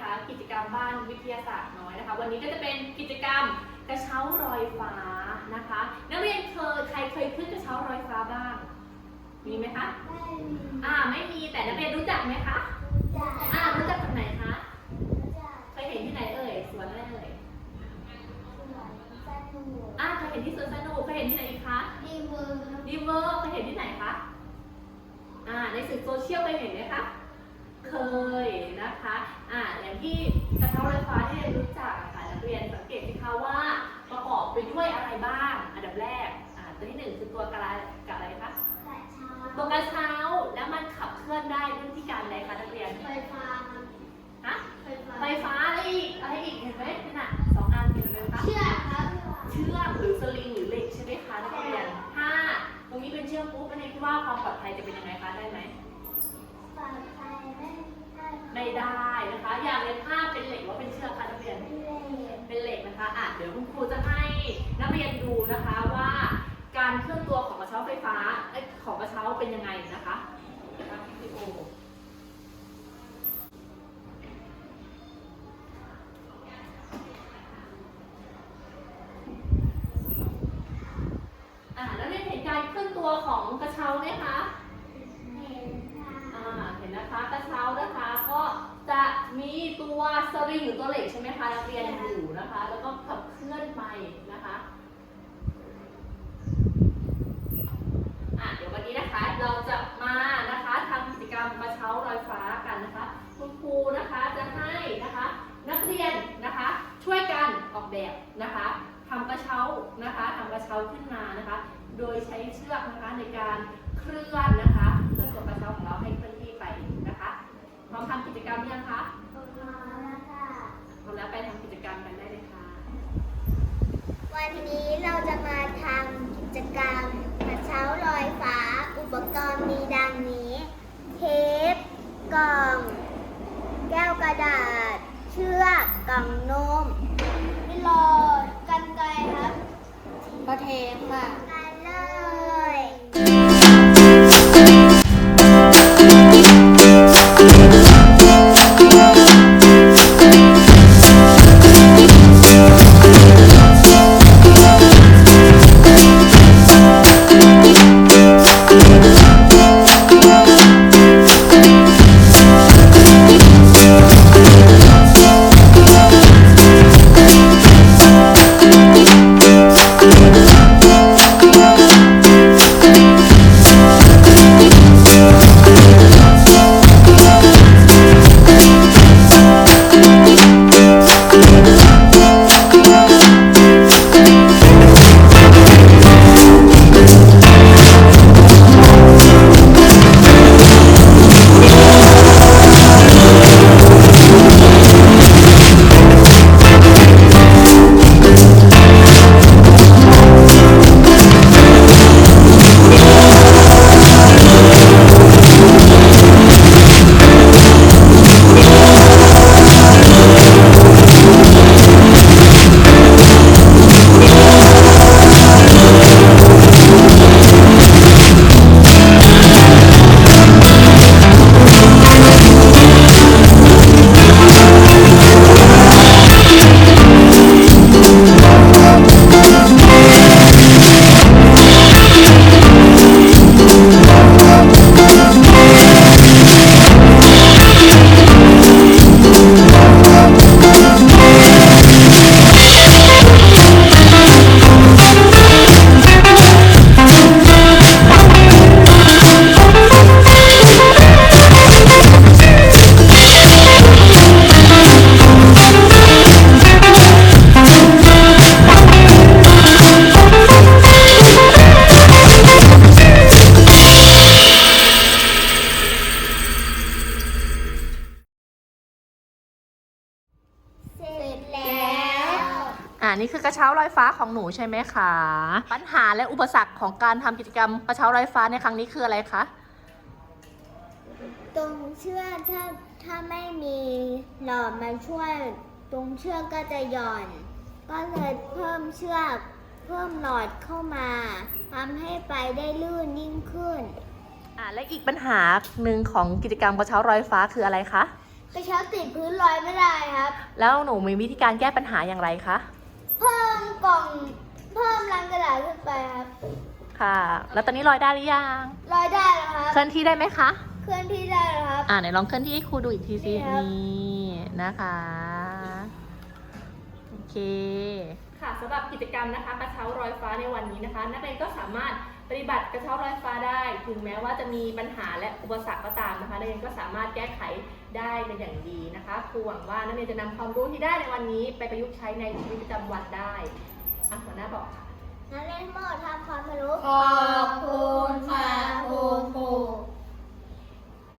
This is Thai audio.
คะ กิจกรรมบ้านวิทยาศาสตร์น้อยนะคะ วันนี้ก็จะเป็นกิจกรรมกระเช้ารอยฟ้านะคะ นักเรียนเคยใครเคยขึ้นกระเช้ารอยฟ้าบ้าง มีไหมคะไม่มีอ่าไม่มีแต่นักเรียนรู้จักไหมคะรู้จักอ่ารู้จักจากไหนคะรู้จักเคยเห็นที่ไหนเอ่ยสวนอะไรเอ่ยอ่าเคยเห็นที่สวนสนุกเคยเห็นที่ไหนอีกคะดีเวอร์ดีเวอร์เคยเห็นที่ไหนคะอ่าในสื่อโซเชียลเคยเห็นไหมคะ เคยนะคะอ่าอย่างที่กระเช้าลอยฟ้าที่เรียนรู้จักอะค่ะนักเรียนสังเกตสิคะว่าประกอบไปด้วยอะไรบ้าง อันดับแรกอ่าตัวที่หนึ่งคือตัวกระกับอะไรคะตัวกระเช้าแล้วมันขับเคลื่อนได้ด้วยวิธีการอะไรคะนักเรียนไฟฟ้าฮะไฟฟ้าไฟฟ้าอะไรอีกอะไรอีกเห็นไหมนี่น่ะสองอันเห็นไหมคะเชือกครับเชือกหรือสลิงหรือเหล็กใช่ไหมคะนักเรียนถ้าตรงนี้เป็นเชือกปุ๊บนักเรียนคิดว่าความปลอดภัยจะเป็นยังไงคะได้ไหมปลอดภัย ไม่ได้นะคะ อย่างในภาพเป็นเหล็กว่าเป็นเชือกคะนักเรียน เป็นเหล็กนะคะอะเดี๋ยวคุณครูจะให้นักเรียนดูนะคะว่า การเคลื่อนตัวของกระเช้าไฟฟ้าของกระเช้าเป็นยังไงนะคะนะคะวิดีโออะแล้วเรียนเห็นการเคลื่อนตัวของกระเช้าไหมคะ เห็นค่ะ อ่าเห็นนะคะกระเช้านะคะก็จะมี ตัวสลิงหรือตัวเหล็กใช่ไหมคะนักเรียนอยู่นะคะ แล้วก็ขับเคลื่อนไปนะคะอะเดี๋ยววันนี้นะคะเราจะมานะคะทำกิจกรรมกระเช้าลอยฟ้ากันนะคะ คุณครูนะคะจะให้นะคะ นักเรียนนะคะ ช่วยกันออกแบบนะคะทำกระเช้านะคะทำกระเช้าขึ้นมานะคะ โดยใช้เชือกนะคะในการเคลื่อนนะคะเคลื่อนตัวกระเช้าของเราให้เคลื่อนที่ไปนะคะพร้อมทำกิจกรรมยังคะ พอแล้วค่ะ พร้อมแล้วไปทำกิจกรรมกันได้เลยค่ะ วันนี้เราจะมาทำกิจกรรมกระเช้าลอยฟ้า อุปกรณ์มีดังนี้ เทป กล่อง แก้วกระดาษ เชือกกล่องนม ไม่รอกันไกลครับก็เทมค่ะ คือกระเช้าลอยฟ้าของหนูใช่ไหมคะ ปัญหาและอุปสรรคของการทำกิจกรรมกระเช้าลอยฟ้าในครั้งนี้คืออะไรคะ ตรงเชือกถ้าถ้าไม่มีหลอดมาช่วย ตรงเชือกก็จะหย่อน ก็เลยเพิ่มเชือก เพิ่มหลอดเข้ามาทำให้ไปได้ลื่นยิ่งขึ้นอ่าและอีกปัญหาหนึ่งของกิจกรรมกระเช้าลอยฟ้าคืออะไรคะกระเช้าติดพื้นลอยไม่ได้ครับ แล้วหนูมีวิธีการแก้ปัญหาอย่างไรคะ กล่องเพิ่มรังกระดาษขึ้นไปครับ ค่ะ แล้วตอนนี้ลอยได้หรือยังลอยได้แล้วครับ เคลื่อนที่ได้ไหมคะ เคลื่อนที่ได้แล้วครับ อ่าไหนลองเคลื่อนที่ให้ครูดูอีกทีสินี่ครับ นี่นะคะ โอเค ค่ะสำหรับกิจกรรมนะคะ กระเช้าลอยฟ้าในวันนี้นะคะ นักเรียนก็สามารถปฏิบัติกระเช้าลอยฟ้าได้ ถึงแม้ว่าจะมีปัญหาและอุปสรรคก็ตามนะคะนักเรียนก็สามารถแก้ไข ได้เป็นอย่างดีนะคะครูหวังว่านักเรียนจะนำความรู้ที่ได้ในวันนี้ ไปประยุกต์ใช้ในชีวิตประจำวันได้อะหัวหน้าบอกค่ะนักเรียนทั้งหมดทำความรู้ขอบคุณค่ะคุณครู